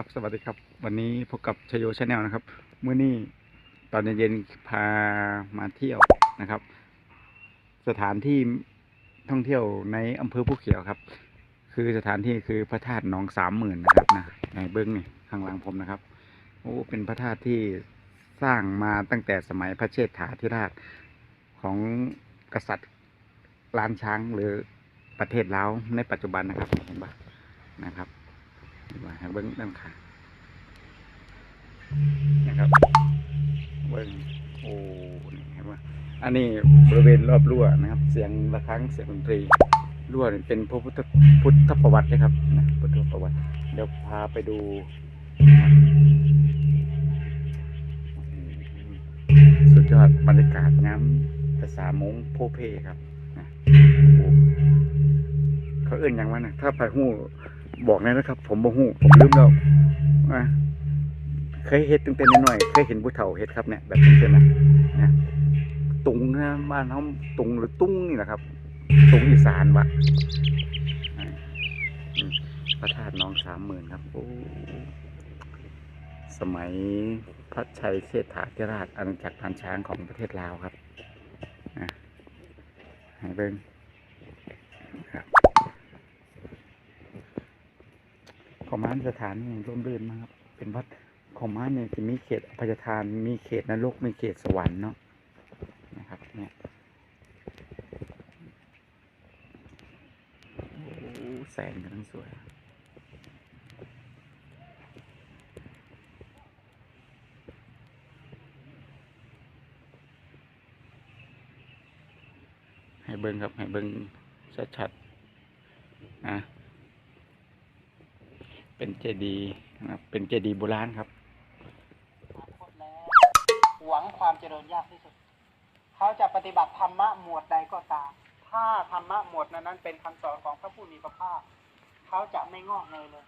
ครับสวัสดีครับ วันนี้พบกับชโยชาแนลนะครับเมื้อนี้ตอนเย็นๆพามาเที่ยวนะครับ สถานที่ท่องเที่ยวในอำเภอผู้เขียวครับ คือสถานที่คือพระธาตุหนองสามหมื่นนะครับนะในเบื้องนี่ข้างหลังผมนะครับโอ้เป็นพระธาตุที่สร้างมาตั้งแต่สมัยพระเชษฐาธิราชของกษัตริย์ล้านช้างหรือประเทศลาวในปัจจุบันนะครับเห็นปะนะครับ ว่าห้เบิ้งด้านข้างนะครับเบิ้งโอ้นี่เห็นว่าอันนี้บริเวณรอบรั้วนะครับ เสียงระฆังเสียงดนตรีรั้วนี่เป็นพระพุทธพุทธประวัตินะครับนะพุทธประวัติ เดี๋ยวพาไปดูสุดยอดบรรยากาศน้ำภาษามงโพเพครับนะเขาเอื่นหยังวะนะถ้าไปหู้ บอกเลยนะครับ ผมบ่ฮู้ผมลืมแล้วอะเคยเฮ็ดตั้งแต่น้อยๆเคยเห็นผู้เฒ่าเฮ็ดครับเนี่ยแบบนี้ใช่ไหมนี่ยตุงนะบ้านเขาตุงหรือตุ้งนี่แหละครับ ตุงอีสานวะพระธาตุน้องสามหมื่นครับโอ้สมัยพระชัยเชษฐาธิราชอาณาจักรพันช้างของประเทศลาวครับอะให้เบิ่งครับ ของม้านสถานนี่ร่มรื่นมากครับ เป็นวัดของม้านเนี่ยจะมีเขตอภัยทาน มีเขตนรก มีเขตสวรรค์เนาะ นะครับ เนี่ยโอ้แสงกันทั้งสวยให้เบิ้งครับ ให้เบิ้งชัดๆนะ เจดีย์นะครับเป็นเจดีย์โบราณครับหวังความเจริญยากที่สุด เขาจะปฏิบัติธรรมะหมวดใดก็ตาม ถ้าธรรมะหมวดนั้นนั้นเป็นคำสอนของพระผู้มีพระภาค เขาจะไม่งอกเงยเลย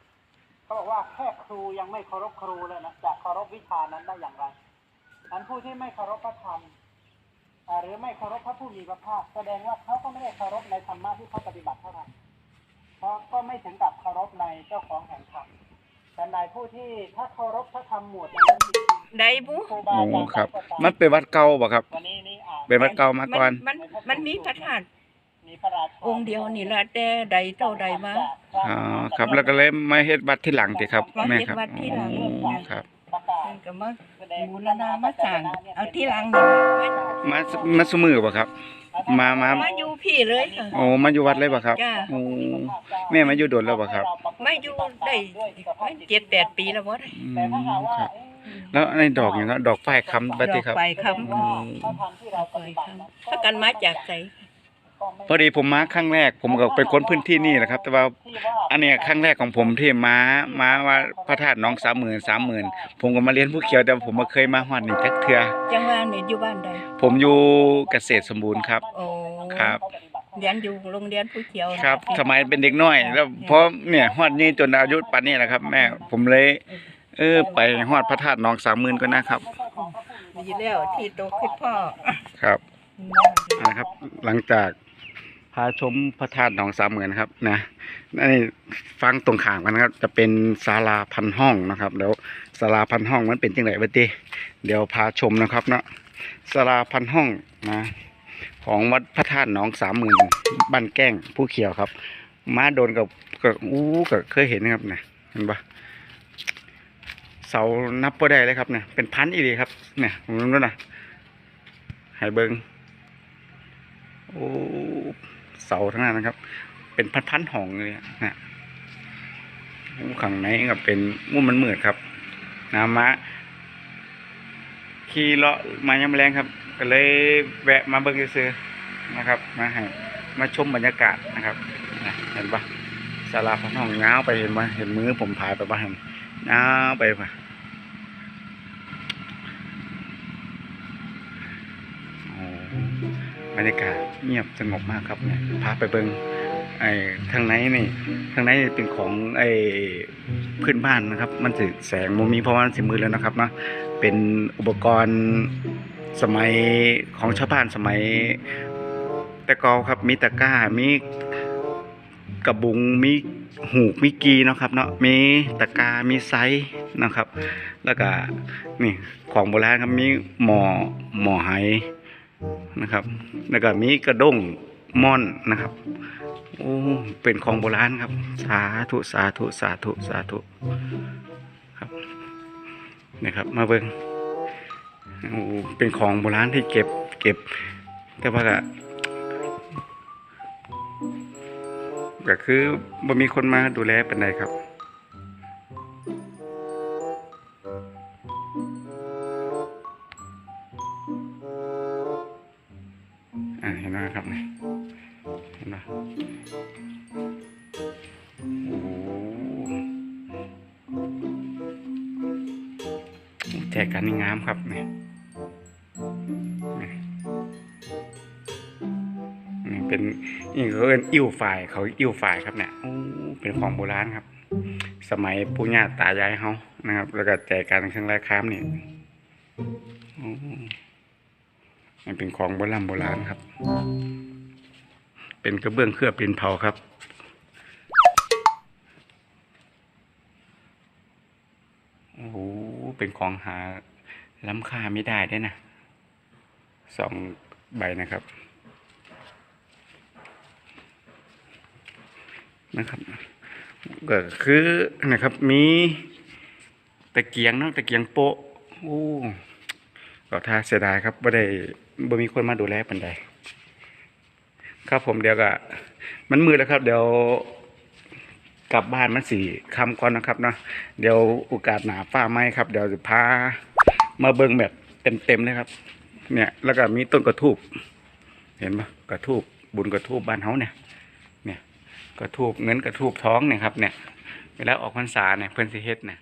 เขาบอกว่าแค่ครูยังไม่เคารพครูเลยนะจะเคารพวิชานั้นได้อย่างไรนั้นผู้ที่ไม่เคารพพระธรรมอ่าหรือไม่เคารพพระผู้มีพระภาค แสดงว่าเขาก็ไม่ได้เคารพในธรรมะที่เขาปฏิบัติเท่าไหร่เพราะก็ไม่ถึงกับเคารพในเจ้าของแห่งธรรม แต่ในผู้ที่ถ้าเคารพพระธรรมหมวดนั้นจริงๆได้บุครูบาโอ้อาจารย์ครับใดก็ตามันเป็นวัดเก่าบ่ครับ วันนี้นี่อ่าเป็นวัดเก่ามาก่อน มันมันมีพระธาตุมีพระราชาองค์เดียวนี่ละแต่ใดเท่าใดมา อ๋อ ครับ แล้วก็เลยมาเฮ็ดวัดที่หลังติครับมาแม่เฮ็ดครับวัดที่หลัง อ๋อครับ ประกาศเพิ่นก็มาแสดงบูรณามาสร้างเอาที่หลังนี่มามามาสมือบ่ครับ มามา มาอยู่พี่เลยค่ะ โอ้มาอยู่วัดเลยบ่ครับ จ้าโอ้ แม่มาอยู่โดนแล้วบ่ครับ มาอยู่ได้มันเจ็ดแปดปีแล้วบ่ได้อืแต่ถ้าหากมว่าครับเอ๊ะแล้วในดอกอย่างก็ดอกฝ้ายค้ำบัดดติอกครับไฟคว่าพระธรรมที่เราำปฏิบัตินั้นถ้ากันมาจากไสก็ไม่พอดีผมมาครั้งแรก ผมก็เป็นคนพื้นที่นี่แหละครับ แต่ว่าที่ว่าอันเนี้ยครั้งแรกของผมที่มามาว่าพระธาตุน้องสามหมื่นสามหมื่นผมก็มาเรียนผู้เขียวแต่ผมมาเคยมาฮอดนี่จักเทือจังว่านี่อยู่บ้านใดผมอยู่เกษตรสมบูรณ์ครับ โอ้ครับ เรียนอยู่โรงเรียนผู้เขียวครับ สมัยเป็นเด็กน้อย แล้วเพราะเนี่ยฮอดนี่จนอายุป่านนี้แหละครับ แม่ผมเลย เออ ไปฮอดพระธาตุน้องสามหมื่นก็นะครับดีแล้วที่โตขึ้นพ่อครับนะครับ หลังจากพาชมพระธาตุหนองสามหมื่นนะครับนะนี่ฟังตรงข้างกันนะครับ จะเป็นศาลาพันห้องนะครับเดี๋ยวศาลาพันห้องมันเป็นจังไหนบ้างตีเดี๋ยวพาชมนะครับ เนาะศาลาพันห้องนะ ของวัดพระธาตุหนองสามหมื่นบ้านแก้งผู้เขียวครับ มาโดนกับกับอู้กับเคยเห็นนะครับเนี่ยเห็นปะเสานับบ่ได้เลยครับเนี่ยเป็นพันอีดีครับ เนี่ยผมรู้นะให้เบิงโอ้เสาทั้งนั้นนะครับ เป็นพันๆห้องเลยอะนะข้างในก็เป็นมุมมันมืดครับน้ำมะ ขี่เลาะมายามแรงครับ ก็เลยแวะมาเบิ่งซื้อนะครับ มาให้มาชมบรรยากาศนะครับเห็นปะศาลาพันห้องง้าวไปเห็นไหมเห็นมือผมถ่ายไปบ้างง้าวไปปะบรรยากาศเงียบสงบมากครับเนี่ยพาไปเบิ้งไอ้ทางในนี่ทางในเป็นของไอ้ พื้นบ้านนะครับ มันสิแสงมุมนี้เพราะว่ามันสิมืดแล้วนะครับเนาะเป็นอุปกรณ์สมัยของชาวบ้านสมัยแต่กอครับมีตะก้ามีกระบุงมีหูกมีกีนะครับเนาะมีตะกามีไซส์นะครับ แล้วก็นี่ของโบราณครับมีหมอหมอไหนะครับ แล้วก็มีกระด้ง ม่อนนะครับโอ้เป็นของโบราณครับ สาธุสาธุสาธุสาธุครับนะครับ มาเบิ้งโอ้เป็นของโบราณที่เก็บเก็บ แต่ว่าก็ก็คือบ่มีคนมาดูแลเป็นไรครับ กกันนี่งามครับนี่นี่นี่เป็นนี่เขาเอิ้นอิ่วฝ่ายเขาอิ่วฝ่ายครับเนี่ยเป็นของโบราณครับ สมัยปู่ย่าตายายเขานะครับ แล้วก็แจกกันเครื่องแรกค้ามนี่มันเป็นของโบราณโบราณครับ เป็นกระเบื้องเคลือบดินเผาครับ โอ้โห เป็นของหาล้ำค่าไม่ได้ได้วยนะสองใบนะครับนะครับก็คือนะครับมีตะเกียงเนาะตะเกียงโป๊ะโอ้ก็ท่าเสียดายครับบ่ได้บ่มีคนมาดูแลปันใดครับผมเดี๋ยวก็มันมืดแล้วครับ เดี๋ยว กลับบ้านมันสี่คำก่อนนะครับเนาะเดี๋ยวโอกาสหนาฟ้าไหมครับ เดี๋ยวจะพามาเบิ่งแบบเต็มๆเลยครับ เนี่ย แล้วก็มีต้นกระทูบเห็นปะกระทูบบุญกระทูบบ้านเฮาเนี่ย เนี่ยกระทูบเงินกระทูบท้องเนี่ยครับ เนี่ยเวลาออกพรรษาเนี่ยเพิ่นสิเฮ็ดเนี่ย